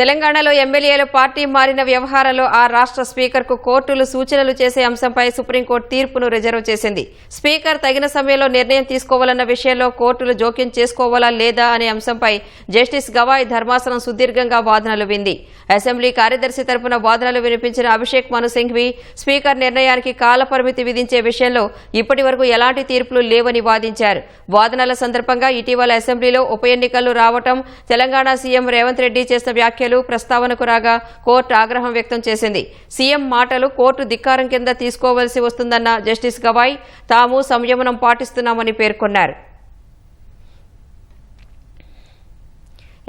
తెలంగాణలో ఎమ్మెల్యేలు పార్టీ మారిన వ్యవహారంలో ఆ రాష్ట్ర స్పీకర్కు కోర్టులు సూచనలు చేసే అంశంపై సుప్రీంకోర్టు తీర్పును రిజర్వ్ చేసింది. స్పీకర్ తగిన సమయంలో నిర్ణయం తీసుకోవాలన్న విషయంలో కోర్టులు జోక్యం చేసుకోవాలా లేదా అనే అంశంపై జస్టిస్ గవాయ్ ధర్మాసనం సుదీర్ఘంగా వాదనలు వింది. అసెంబ్లీ కార్యదర్శి తరపున వాదనలు వినిపించిన అభిషేక్ మను సింఘ్వి స్పీకర్ నిర్ణయానికి కాలపరిమితి విధించే విషయంలో ఇప్పటి వరకు ఎలాంటి తీర్పులు లేవని వాదించారు. వాదనల సందర్భంగా ఇటీవల అసెంబ్లీలో ఉప ఎన్నికలు రావటం తెలంగాణ సీఎం రేవంత్ రెడ్డి చేసిన వ్యాఖ్యలు ప్రస్తావనకు రాగా కోర్టు ఆగ్రహం వ్యక్తం చేసింది. సీఎం మాటలు కోర్టు ధిక్కారం కింద తీసుకోవలసి వస్తుందన్న జస్టిస్ గవాయ్ తాము సంయమనం పాటిస్తున్నామని పేర్కొన్నారు.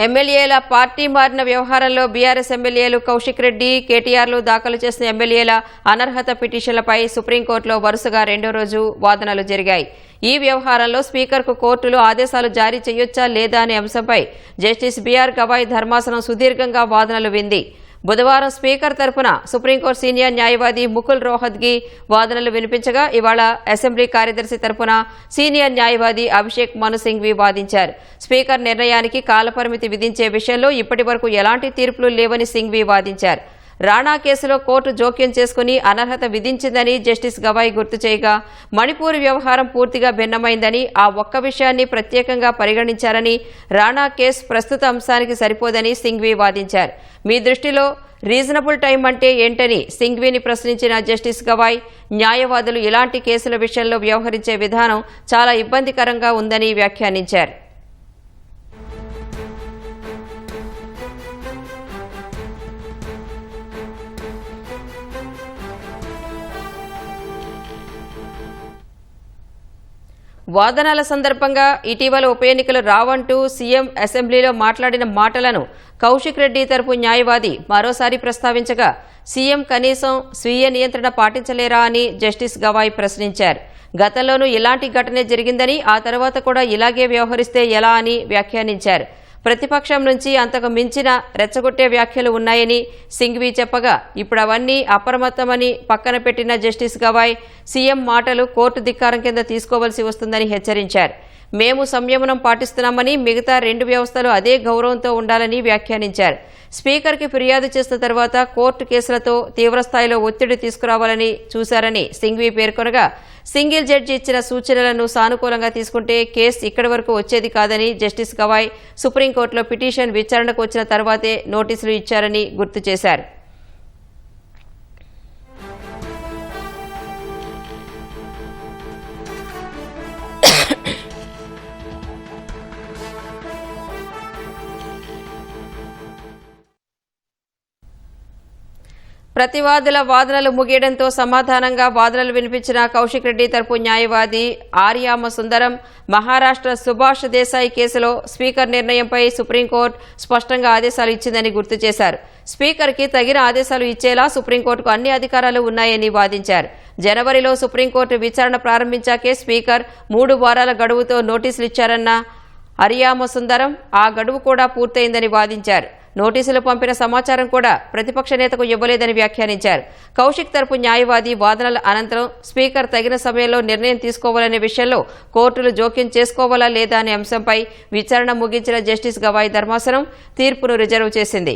ఎమ్మెల్యేల పార్టీ మారిన వ్యవహారంలో బీఆర్ఎస్ ఎమ్మెల్యేలు కౌశిక్ రెడ్డి కేటీఆర్లు దాఖలు చేసిన ఎమ్మెల్యేల అనర్హత పిటిషన్లపై సుప్రీంకోర్టులో వరుసగా రెండో రోజు వాదనలు జరిగాయి. ఈ వ్యవహారంలో స్పీకర్కు కోర్టులు ఆదేశాలు జారీ చేయొచ్చా లేదా అనే అంశంపై జస్టిస్ బీఆర్ గవాయ్ ధర్మాసనం సుదీర్ఘంగా వాదనలు వింది. బుధవారం స్పీకర్ తరపున సుప్రీంకోర్టు సీనియర్ న్యాయవాది ముకుల్ రోహద్గి వాదనలు వినిపించగా ఇవాళ అసెంబ్లీ కార్యదర్శి తరఫున సీనియర్ న్యాయవాది అభిషేక్ మను సింఘ్వి వాదించారు. స్పీకర్ నిర్ణయానికి కాలపరిమితి విధించే విషయంలో ఇప్పటి ఎలాంటి తీర్పులు లేవని సింఘ్వి వాదించారు. రాణా కేసులో కోర్టు జోక్యం చేసుకుని అనర్హత విధించిందని జస్టిస్ గవాయ్ గుర్తు చేయగా మణిపూర్ వ్యవహారం పూర్తిగా భిన్నమైందని ఆ ఒక్క విషయాన్ని ప్రత్యేకంగా పరిగణించారని రాణా కేసు ప్రస్తుత అంశానికి సరిపోదని సింఘ్వి వాదించారు. మీ దృష్టిలో రీజనబుల్ టైం అంటే ఏంటని సింఘ్విని ప్రశ్నించిన జస్టిస్ గవాయ్ న్యాయవాదులు ఇలాంటి కేసుల విషయంలో వ్యవహరించే విధానం చాలా ఇబ్బందికరంగా ఉందని వ్యాఖ్యానించారు. వాదనల సందర్భంగా ఇటీవల ఉప ఎన్నికలు రావంటూ సీఎం అసెంబ్లీలో మాట్లాడిన మాటలను కౌశిక్ రెడ్డి తరపు న్యాయవాది మరోసారి ప్రస్తావించగా సీఎం కనీసం స్వీయ నియంత్రణ పాటించలేరా అని జస్టిస్ గవాయ్ ప్రశ్నించారు. గతంలోనూ ఇలాంటి ఘటనే జరిగిందని ఆ తర్వాత కూడా ఇలాగే వ్యవహరిస్తే ఎలా అని వ్యాఖ్యానించారు. ప్రతిపక్షం నుంచి అంతకు మించిన రెచ్చగొట్టే వ్యాఖ్యలు ఉన్నాయని సింఘ్వి చెప్పగా ఇప్పుడు అవన్నీ అప్రమత్తమని పక్కన పెట్టిన జస్టిస్ గవాయ్ సీఎం మాటలు కోర్టు ధిక్కారం కింద తీసుకోవలసి వస్తుందని హెచ్చరించారు. మేము సంయమనం పాటిస్తున్నామని మిగతా రెండు వ్యవస్థలు అదే గౌరవంతో ఉండాలని వ్యాఖ్యానించారు. స్పీకర్కి ఫిర్యాదు చేసిన తర్వాత కోర్టు కేసులతో తీవ్రస్థాయిలో ఒత్తిడి తీసుకురావాలని చూశారని సింఘ్వి పేర్కొనగా సింగిల్ జడ్జి ఇచ్చిన సూచనలను సానుకూలంగా తీసుకుంటే కేసు ఇక్కడి వరకు వచ్చేది కాదని జస్టిస్ గవాయ్ సుప్రీంకోర్టులో పిటిషన్ విచారణకు వచ్చిన తర్వాతే నోటీసులు ఇచ్చారని గుర్తు చేశారు. ప్రతివాదుల వాదనలు ముగియడంతో సమాధానంగా వాదనలు వినిపించిన కౌశిక్ రెడ్డి తరపు న్యాయవాది ఆర్యామ సుందరం మహారాష్ట్ర సుభాష్ దేశాయ్ కేసులో స్పీకర్ నిర్ణయంపై సుప్రీంకోర్టు స్పష్టంగా ఆదేశాలు ఇచ్చిందని గుర్తు చేశారు. స్పీకర్కి తగిన ఆదేశాలు ఇచ్చేలా సుప్రీంకోర్టుకు అన్ని అధికారాలు ఉన్నాయని వాదించారు. జనవరిలో సుప్రీంకోర్టు విచారణ ప్రారంభించాకే స్పీకర్ మూడు వారాల గడువుతో నోటీసులు ఇచ్చారన్న అరియామ సుందరం ఆ గడువు కూడా పూర్తయిందని వాదించారు. నోటీసులు పంపిన సమాచారం కూడా ప్రతిపక్ష నేతకు ఇవ్వలేదని వ్యాఖ్యానించారు. కౌశిక్ తరపు న్యాయవాది వాదనల అనంతరం స్పీకర్ తగిన సమయంలో నిర్ణయం తీసుకోవాలనే విషయంలో కోర్టులు జోక్యం చేసుకోవాలా లేదా అనే అంశంపై విచారణ ముగించిన జస్టిస్ గవాయి ధర్మాసనం తీర్పును రిజర్వ్ చేసింది.